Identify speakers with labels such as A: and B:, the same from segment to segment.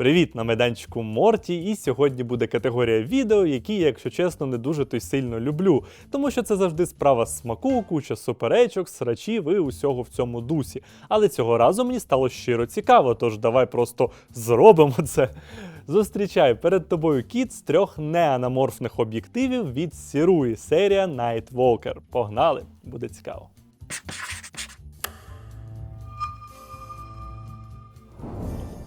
A: Привіт на майданчику Морті, і сьогодні буде категорія відео, які, якщо чесно, не дуже то й сильно люблю, тому що це завжди справа смаку, куча суперечок, срачів і усього в цьому дусі. Але цього разу мені стало щиро цікаво, тож давай просто зробимо це. Зустрічай перед тобою кіт з трьох неанаморфних об'єктивів від Sirui, серія Night. Погнали, буде цікаво.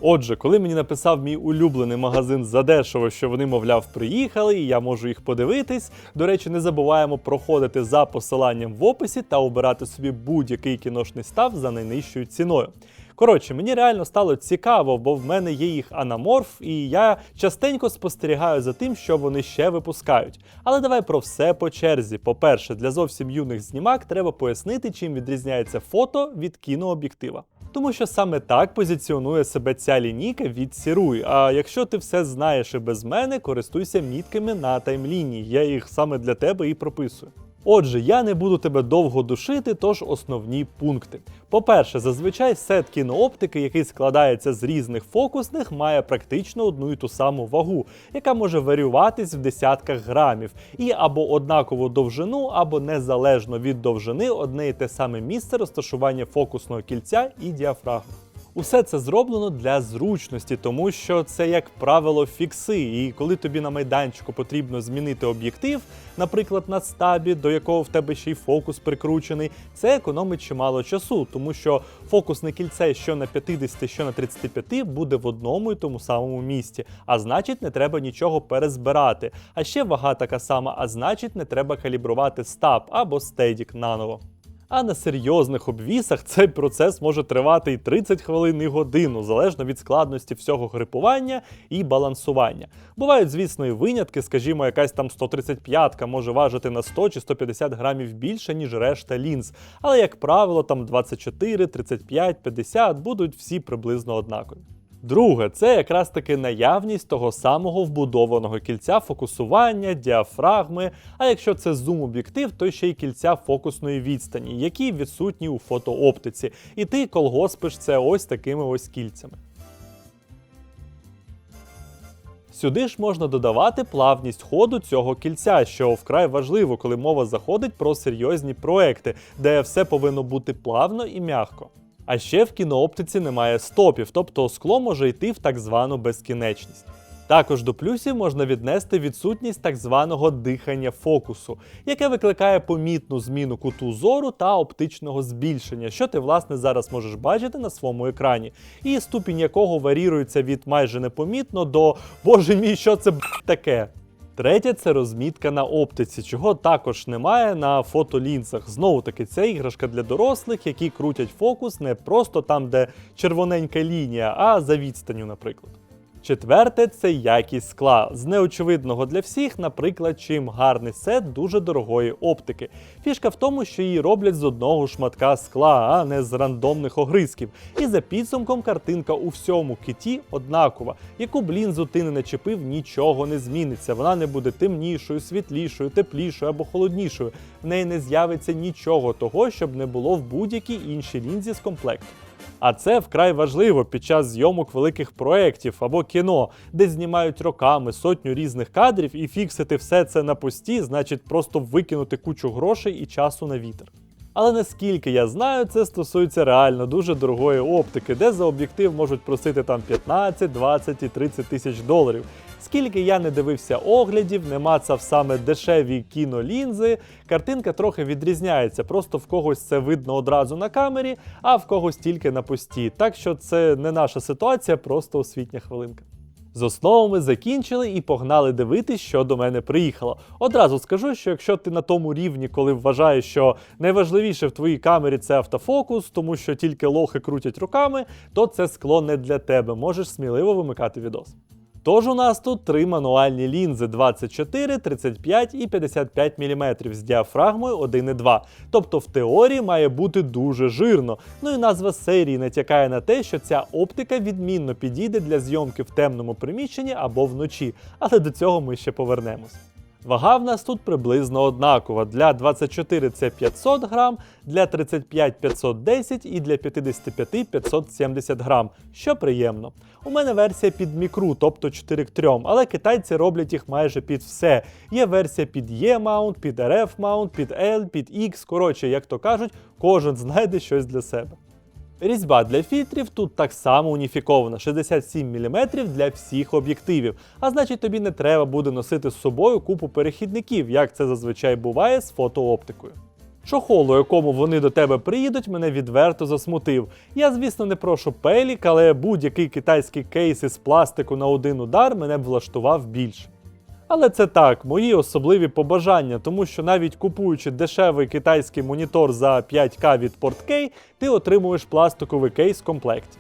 A: Отже, коли мені написав мій улюблений магазин задешево, що вони, мовляв, приїхали, і я можу їх подивитись. До речі, не забуваємо проходити за посиланням в описі та обирати собі будь-який кіношний став за найнижчою ціною. Коротше, мені реально стало цікаво, бо в мене є їх анаморф, і я частенько спостерігаю за тим, що вони ще випускають. Але давай про все по черзі. По-перше, для зовсім юних знімак треба пояснити, чим відрізняється фото від кінооб'єктива. Тому що саме так позиціонує себе ця лінійка від Sirui. А якщо ти все знаєш і без мене, користуйся мітками на таймлінії. Я їх саме для тебе і прописую. Отже, я не буду тебе довго душити, тож основні пункти. По-перше, зазвичай сет кінооптики, який складається з різних фокусних, має практично одну і ту саму вагу, яка може варіюватись в десятках грамів, і або однакову довжину, або незалежно від довжини одне і те саме місце розташування фокусного кільця і діафрагми. Усе це зроблено для зручності, тому що це, як правило, фікси. І коли тобі на майданчику потрібно змінити об'єктив, наприклад, на стабі, до якого в тебе ще й фокус прикручений, це економить чимало часу, тому що фокусне кільце, що на 50, що на 35, буде в одному і тому самому місці. А значить, не треба нічого перезбирати. А ще вага така сама, а значить, не треба калібрувати стаб або стедік наново. А на серйозних обвісах цей процес може тривати і 30 хвилин, і годину, залежно від складності всього грипування і балансування. Бувають, звісно, і винятки, скажімо, якась там 135-ка може важити на 100 чи 150 грамів більше, ніж решта лінз. Але, як правило, там 24, 35, 50 будуть всі приблизно однакові. Друге, це якраз таки наявність того самого вбудованого кільця фокусування, діафрагми. А якщо це зум-об'єктив, то ще й кільця фокусної відстані, які відсутні у фотооптиці. І ти колгоспиш це ось такими ось кільцями. Сюди ж можна додавати плавність ходу цього кільця, що вкрай важливо, коли мова заходить про серйозні проекти, де все повинно бути плавно і м'яко. А ще в кінооптиці немає стопів, тобто скло може йти в так звану безкінечність. Також до плюсів можна віднести відсутність так званого дихання фокусу, яке викликає помітну зміну куту зору та оптичного збільшення, що ти власне зараз можеш бачити на своєму екрані, і ступінь якого варірується від майже непомітно до Боже мій, що це б таке. Третє це розмітка на оптиці, чого також немає на фотолінзах. Знову таки, це іграшка для дорослих, які крутять фокус не просто там, де червоненька лінія, а за відстанню, наприклад. Четверте це якість скла. З неочевидного для всіх, наприклад, чим гарний сет дуже дорогої оптики. Фішка в тому, що її роблять з одного шматка скла, а не з рандомних огризків. І за підсумком картинка у всьому киті однакова. Яку б лінзу ти не начепив, нічого не зміниться. Вона не буде темнішою, світлішою, теплішою або холоднішою. В неї не з'явиться нічого того, щоб не було в будь-якій іншій лінзі з комплекту. А це вкрай важливо під час зйомок великих проєктів або кіно, де знімають роками сотню різних кадрів і фіксити все це на пості, значить просто викинути кучу грошей і часу на вітер. Але наскільки я знаю, це стосується реально дуже дорогої оптики, де за об'єктив можуть просити там 15, 20 і 30 тисяч доларів. Скільки я не дивився оглядів, не мацав саме дешеві кінолінзи, картинка трохи відрізняється. Просто в когось це видно одразу на камері, а в когось тільки на пості. Так що це не наша ситуація, просто освітня хвилинка. З основами закінчили і погнали дивитись, що до мене приїхало. Одразу скажу, що якщо ти на тому рівні, коли вважаєш, що найважливіше в твоїй камері це автофокус, тому що тільки лохи крутять руками, то це скло не для тебе. Можеш сміливо вимикати відос. Тож у нас тут три мануальні лінзи 24, 35 і 55 мм з діафрагмою 1,2. Тобто в теорії має бути дуже жирно. Ну і назва серії натякає на те, що ця оптика відмінно підійде для зйомки в темному приміщенні або вночі, але до цього ми ще повернемось. Вага в нас тут приблизно однакова. Для 24 це 500 грам, для 35 510 і для 55 570 грам, що приємно. У мене версія під мікру, тобто 4 к 3, але китайці роблять їх майже під все. Є версія під E-маунт, під RF маунт, під L, під X. Коротше, як то кажуть, кожен знайде щось для себе. Різьба для фільтрів тут так само уніфікована 67 мм для всіх об'єктивів, а значить тобі не треба буде носити з собою купу перехідників, як це зазвичай буває з фотооптикою. Чохол, у якому вони до тебе приїдуть, мене відверто засмутив. Я, звісно, не прошу пелік, але будь-який китайський кейс із пластику на один удар мене б влаштував більше. Але це так, мої особливі побажання, тому що навіть купуючи дешевий китайський монітор за 5К від Portkey, ти отримуєш пластиковий кейс в комплекті.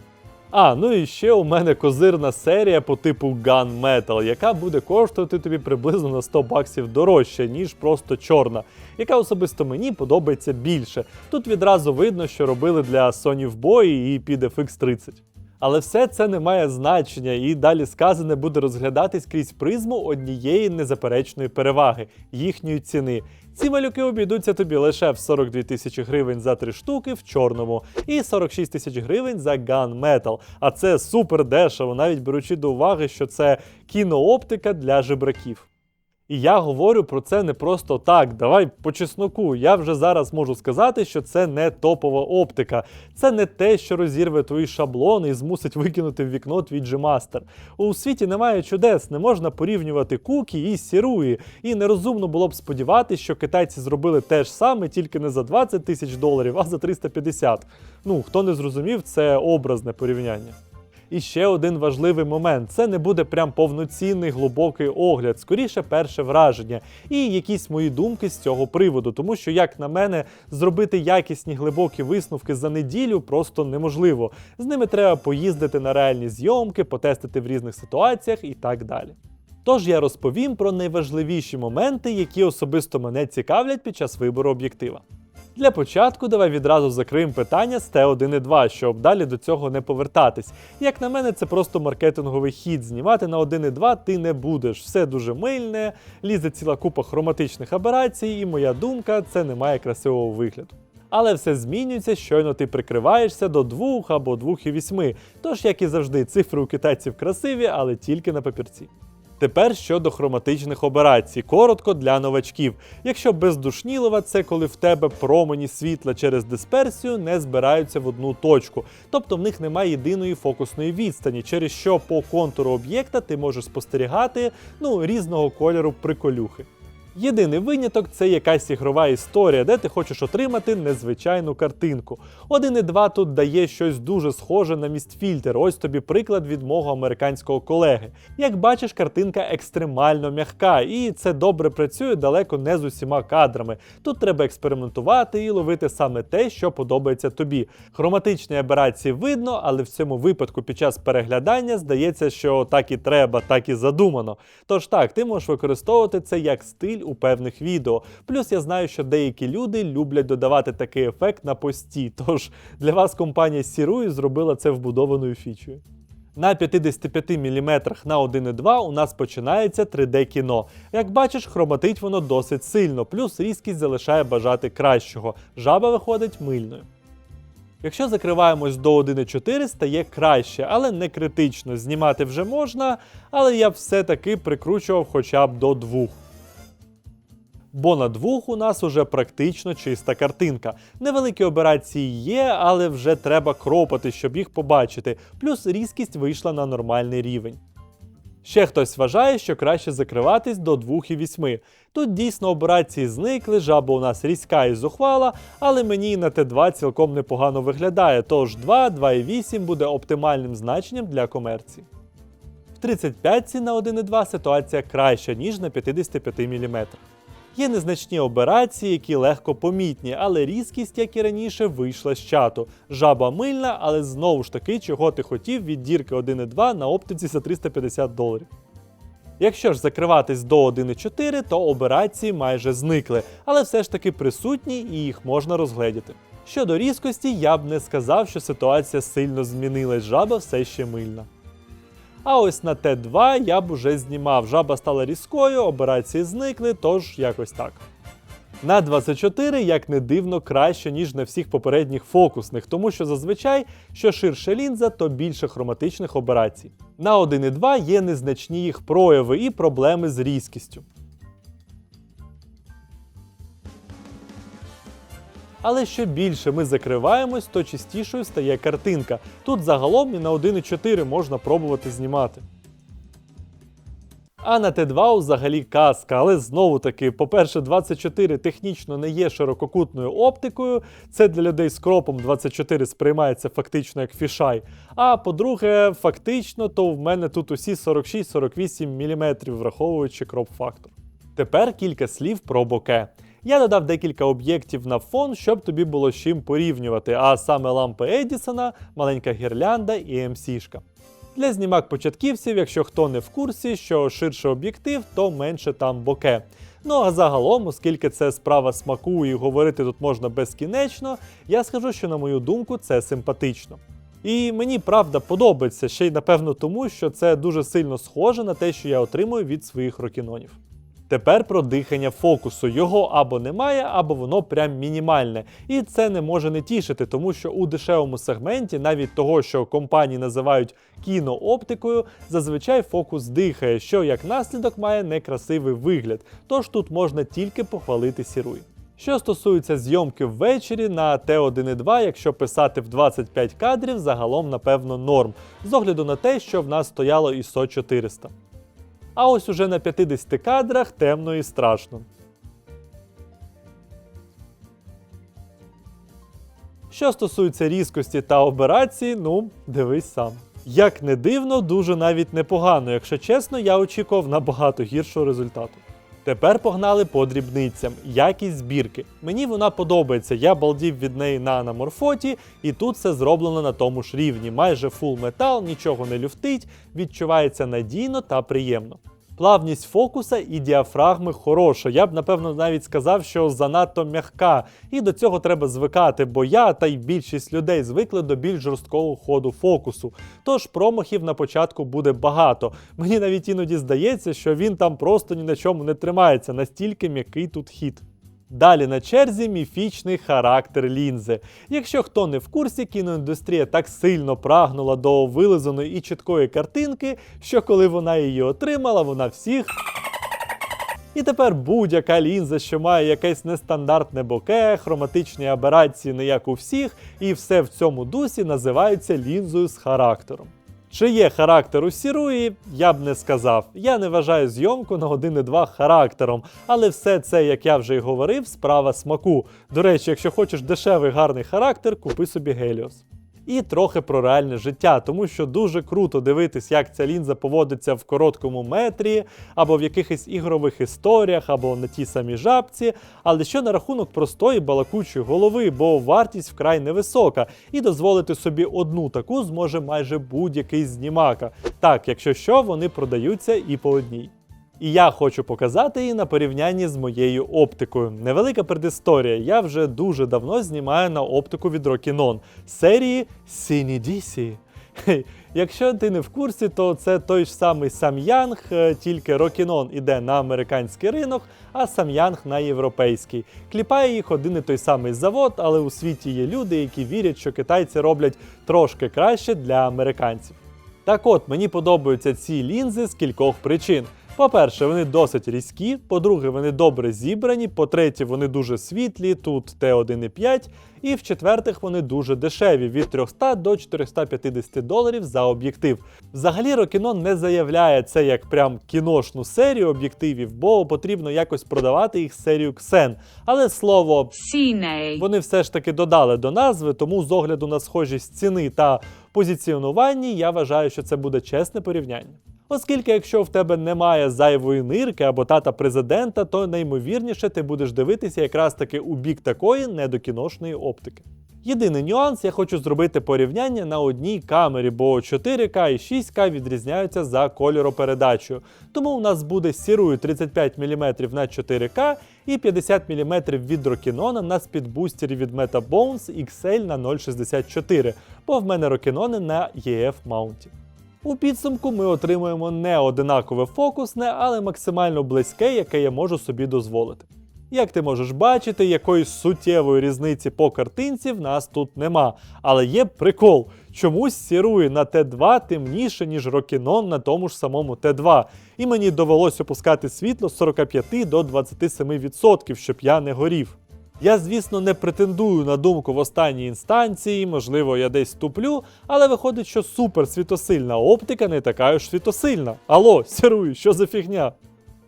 A: А, ну і ще у мене козирна серія по типу Gunmetal, яка буде коштувати тобі приблизно на 100 баксів дорожче, ніж просто чорна, яка особисто мені подобається більше. Тут відразу видно, що робили для Sony в бої і під FX30. Але все це не має значення, і далі сказане буде розглядатись крізь призму однієї незаперечної переваги їхньої ціни. Ці малюки обійдуться тобі лише в 42 тисячі гривень за три штуки в чорному і 46 тисяч гривень за Gunmetal. А це супер дешево, навіть беручи до уваги, що це кінооптика для жебраків. І я говорю про це не просто так. Давай по чесноку. Я вже зараз можу сказати, що це не топова оптика. Це не те, що розірве твої шаблони і змусить викинути в вікно твій G-Master. У світі немає чудес, не можна порівнювати кукі і сіруї. І нерозумно було б сподіватися, що китайці зробили те ж саме, тільки не за 20 тисяч доларів, а за 350. Ну, хто не зрозумів, це образне порівняння. І ще один важливий момент: це не буде прям повноцінний глибокий огляд, скоріше перше враження, і якісь мої думки з цього приводу, тому що, як на мене, зробити якісні глибокі висновки за неділю просто неможливо. З ними треба поїздити на реальні зйомки, потестити в різних ситуаціях і так далі. Тож я розповім про найважливіші моменти, які особисто мене цікавлять під час вибору об'єктива. Для початку давай відразу закриємо питання з Т1 і 2, щоб далі до цього не повертатись. Як на мене, це просто маркетинговий хід. Знімати на 1 і 2 ти не будеш. Все дуже мильне, лізе ціла купа хроматичних аберацій, і моя думка, це не має красивого вигляду. Але все змінюється, щойно ти прикриваєшся до 2 або 2,8. Тож, як і завжди, цифри у китайців красиві, але тільки на папірці. Тепер щодо хроматичних операцій, коротко для новачків. Якщо бездушнілова, це коли в тебе промені світла через дисперсію не збираються в одну точку, тобто в них немає єдиної фокусної відстані, через що по контуру об'єкта ти можеш спостерігати ну, різного кольору приколюхи. Єдиний виняток це якась ігрова історія, де ти хочеш отримати незвичайну картинку. 1.2 тут дає щось дуже схоже на містфільтр. Ось тобі приклад від мого американського колеги. Як бачиш, картинка екстремально м'яка, і це добре працює далеко не з усіма кадрами. Тут треба експериментувати і ловити саме те, що подобається тобі. Хроматичні аберації видно, але в цьому випадку під час переглядання здається, що так і треба, так і задумано. Тож так, ти можеш використовувати це як стиль у певних відео. Плюс я знаю, що деякі люди люблять додавати такий ефект на пості. Тож для вас компанія Sirui зробила це вбудованою фічею. На 55 мм на 1.2 у нас починається 3D кіно. Як бачиш, хроматить воно досить сильно, плюс різкість залишає бажати кращого. Жаба виходить мильною. Якщо закриваємось до 1.4, стає краще, але не критично. Знімати вже можна, але я все-таки прикручував хоча б до 2. Бо на двох у нас уже практично чиста картинка. Невеликі операції є, але вже треба кропати, щоб їх побачити. Плюс різкість вийшла на нормальний рівень. Ще хтось вважає, що краще закриватись до 2,8. Тут дійсно операції зникли, жаба у нас різка і зухвала, але мені і на Т2 цілком непогано виглядає, тож 2, 2,8 буде оптимальним значенням для комерції. В 35 на 1,2 ситуація краща, ніж на 55 мм. Є незначні операції, які легко помітні, але різкість, як і раніше, вийшла з чату. Жаба мильна, але знову ж таки, чого ти хотів від дірки 1.2 на оптиці за 350 доларів. Якщо ж закриватись до 1.4, то операції майже зникли, але все ж таки присутні і їх можна розгледіти. Щодо різкості, я б не сказав, що ситуація сильно змінилась, жаба все ще мильна. А ось на Т2 я б уже знімав. Жаба стала різкою, операції зникли, тож якось так. На 24, як не дивно, краще, ніж на всіх попередніх фокусних, тому що зазвичай, що ширше лінза, то більше хроматичних операцій. На 1,2 є незначні їх прояви і проблеми з різкістю. Але що більше ми закриваємось, то чистішою стає картинка. Тут загалом і на 1,4 можна пробувати знімати. А на Т2 взагалі казка, але знову таки, по-перше, 24 технічно не є ширококутною оптикою. Це для людей з кропом 24 сприймається фактично як фішай. А по-друге, фактично, то в мене тут усі 46-48 мм, враховуючи кроп-фактор. Тепер кілька слів про боке. Я додав декілька об'єктів на фон, щоб тобі було з чим порівнювати, а саме лампи Едісона, маленька гірлянда і МСішка. Для знімак початківців, якщо хто не в курсі, що ширше об'єктив, то менше там боке. Ну а загалом, оскільки це справа смаку і говорити тут можна безкінечно, я скажу, що на мою думку це симпатично. І мені правда подобається ще й напевно тому, що це дуже сильно схоже на те, що я отримую від своїх рокінонів. Тепер про дихання фокусу. Його або немає, або воно прям мінімальне. І це не може не тішити, тому що у дешевому сегменті, навіть того, що компанії називають кінооптикою, зазвичай фокус дихає, що як наслідок має некрасивий вигляд. Тож тут можна тільки похвалити сіруй. Що стосується зйомки ввечері на Т1,2, якщо писати в 25 кадрів, загалом напевно норм, з огляду на те, що в нас стояло ISO 400. А ось уже на 50 кадрах темно і страшно. Що стосується різкості та операції, ну, дивись сам. Як не дивно, дуже навіть непогано, якщо чесно, я очікував набагато гіршого результату. Тепер погнали по дрібницям. Якість збірки. Мені вона подобається, я балдів від неї на анаморфоті, і тут все зроблено на тому ж рівні. Майже фул метал, нічого не люфтить, відчувається надійно та приємно. Плавність фокуса і діафрагми хороша. Я б напевно навіть сказав, що занадто м'яка, і до цього треба звикати, бо я та й більшість людей звикли до більш жорсткого ходу фокусу. Тож промахів на початку буде багато. Мені навіть іноді здається, що він там просто ні на чому не тримається, настільки м'який тут хід. Далі на черзі міфічний характер лінзи. Якщо хто не в курсі, кіноіндустрія так сильно прагнула до вилизаної і чіткої картинки, що коли вона її отримала, вона всіх. І тепер будь-яка лінза, що має якесь нестандартне боке, хроматичні аберації не як у всіх, і все в цьому дусі називається лінзою з характером. Чи є характер у Сіруї, я б не сказав. Я не вважаю зйомку на 1,2 характером, але все це, як я вже й говорив, справа смаку. До речі, якщо хочеш дешевий гарний характер, купи собі Геліос. І трохи про реальне життя, тому що дуже круто дивитись, як ця лінза поводиться в короткому метрі, або в якихось ігрових історіях, або на тій самій жабці. Але що на рахунок простої балакучої голови, бо вартість вкрай невисока, і дозволити собі одну таку зможе майже будь-який знімака. Так, якщо що, вони продаються і по одній. І я хочу показати її на порівнянні з моєю оптикою. Невелика предісторія. Я вже дуже давно знімаю на оптику від Rokinon серії Сінідісі. Якщо ти не в курсі, то це той ж самий Сам'янг, е, тільки Rokinon іде на американський ринок, а Сам'янг на європейський. Кліпає їх один і той самий завод, але у світі є люди, які вірять, що китайці роблять трошки краще для американців. Так от, мені подобаються ці лінзи з кількох причин. По-перше, вони досить різкі, по-друге, вони добре зібрані, по-третє, вони дуже світлі, тут Т1,5, і в-четвертих, вони дуже дешеві від 300 до 450 доларів за об'єктив. Взагалі, Rokinon не заявляє це як прям кіношну серію об'єктивів, бо потрібно якось продавати їх серію Xen. Але слово
B: Cine.
A: вони все ж таки додали до назви, тому з огляду на схожість ціни та позиціонуванні, я вважаю, що це буде чесне порівняння. Оскільки, якщо в тебе немає зайвої нирки або тата президента, то наймовірніше ти будеш дивитися якраз таки у бік такої недокіношної оптики. Єдиний нюанс, я хочу зробити порівняння на одній камері, бо 4К і 6К відрізняються за кольоропередачею. Тому у нас буде сірою 35 мм на 4К і 50 мм від Rokinon на спідбустері від MetaBones XL на 0,64, бо в мене Rokinon на EF маунті. У підсумку ми отримуємо не одинакове фокусне, але максимально близьке, яке я можу собі дозволити. Як ти можеш бачити, якоїсь суттєвої різниці по картинці в нас тут нема. Але є прикол. Чомусь сірує на Т2 темніше, ніж Рокінон на тому ж самому Т2. І мені довелось опускати світло з 45 до 27%, щоб я не горів. Я, звісно, не претендую на думку в останній інстанції, можливо, я десь туплю, але виходить, що супер світосильна оптика не така ж світосильна. Алло, сірую, що за фігня?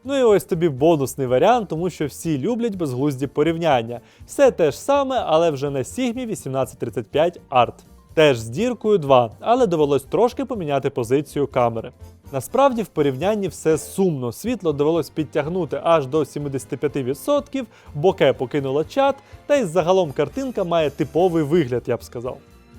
A: Ну і ось тобі бонусний варіант, тому що всі люблять безглузді порівняння. Все те ж саме, але вже на Sigma 1835 Art. Теж з діркою 2, але довелось трошки поміняти позицію камери. Насправді в порівнянні все сумно. Світло довелось підтягнути аж до 75%, боке покинуло чат, та й загалом картинка має типовий вигляд, я б сказав.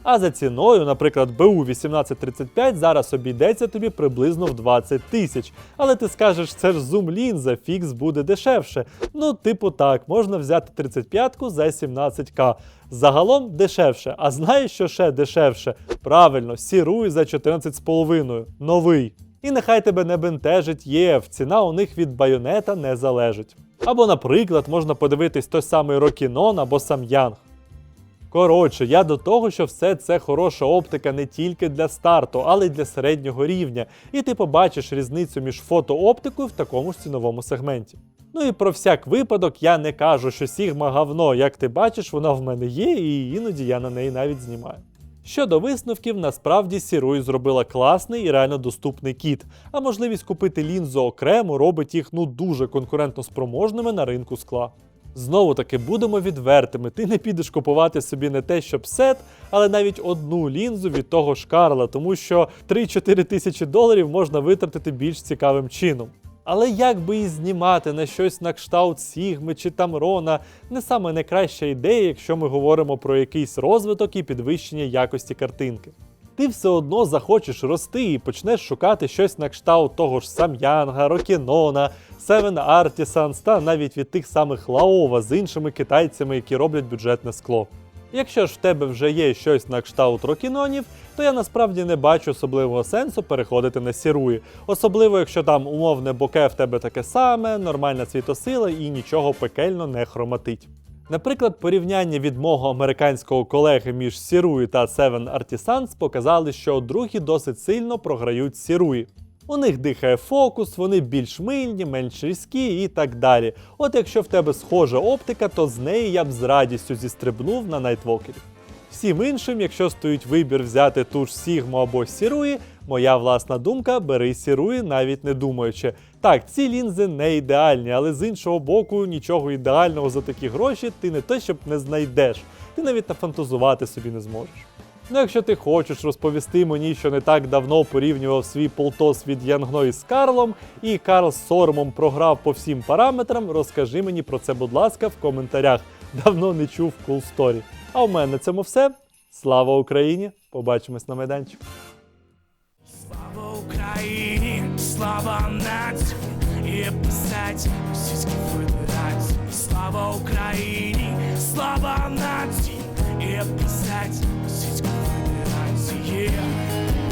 A: А за ціною, наприклад, БУ 1835 зараз обійдеться тобі приблизно в 20 тисяч. Але ти скажеш, це ж зум лінза, фікс буде дешевше. Ну, типу так, можна взяти 35-ку за 17к. Загалом дешевше. А знаєш, що ще дешевше? Правильно, сіруй за 14,5. Новий. І нехай тебе не бентежить ЄФ, ціна у них від байонета не залежить. Або, наприклад, можна подивитись той самий Рокінон або Сам'янг. Коротше, я до того, що все це хороша оптика не тільки для старту, але й для середнього рівня, і ти побачиш різницю між фотооптикою в такому ж ціновому сегменті. Ну і про всяк випадок я не кажу, що Sigma говно, як ти бачиш, вона в мене є, і іноді я на неї навіть знімаю. Щодо висновків, насправді Сіруй зробила класний і реально доступний кіт, а можливість купити лінзу окремо робить їх ну дуже конкурентно спроможними на ринку скла. Знову таки будемо відвертими. Ти не підеш купувати собі не те, щоб сет, але навіть одну лінзу від того ж Карла, тому що 3-4 тисячі доларів можна витратити більш цікавим чином. Але як би і знімати на щось на кшталт Сігми чи Тамрона, не саме найкраща ідея, якщо ми говоримо про якийсь розвиток і підвищення якості картинки. Ти все одно захочеш рости і почнеш шукати щось на кшталт того ж Сам'янга, Рокінона, Seven Artisans та навіть від тих самих Лаова з іншими китайцями, які роблять бюджетне скло. Якщо ж в тебе вже є щось на кшталт рокінонів, то я насправді не бачу особливого сенсу переходити на сіруї, особливо якщо там умовне боке в тебе таке саме, нормальна світосила і нічого пекельно не хроматить. Наприклад, порівняння від мого американського колеги між Сіруї та Seven Artisans показали, що другі досить сильно програють Сіруї. У них дихає фокус, вони більш мильні, менш різкі і так далі. От якщо в тебе схожа оптика, то з неї я б з радістю зістрибнув на найтвокері. Всім іншим, якщо стоїть вибір взяти ту ж Sigma або Сіруї, моя власна думка бери Сіруї, навіть не думаючи. Так, ці лінзи не ідеальні, але з іншого боку, нічого ідеального за такі гроші ти не те, щоб не знайдеш, ти навіть нафантазувати собі не зможеш. Ну, якщо ти хочеш розповісти мені, що не так давно порівнював свій полтос від Янгно із Карлом, і Карл з соромом програв по всім параметрам, розкажи мені про це, будь ласка, в коментарях. Давно не чув cool story. А у мене на цьому все. Слава Україні! Побачимось на майданчику.
B: Слава Україні, слава нації, і писать Російській Федерації. Слава Україні, слава нації, і писать Російській Федерації.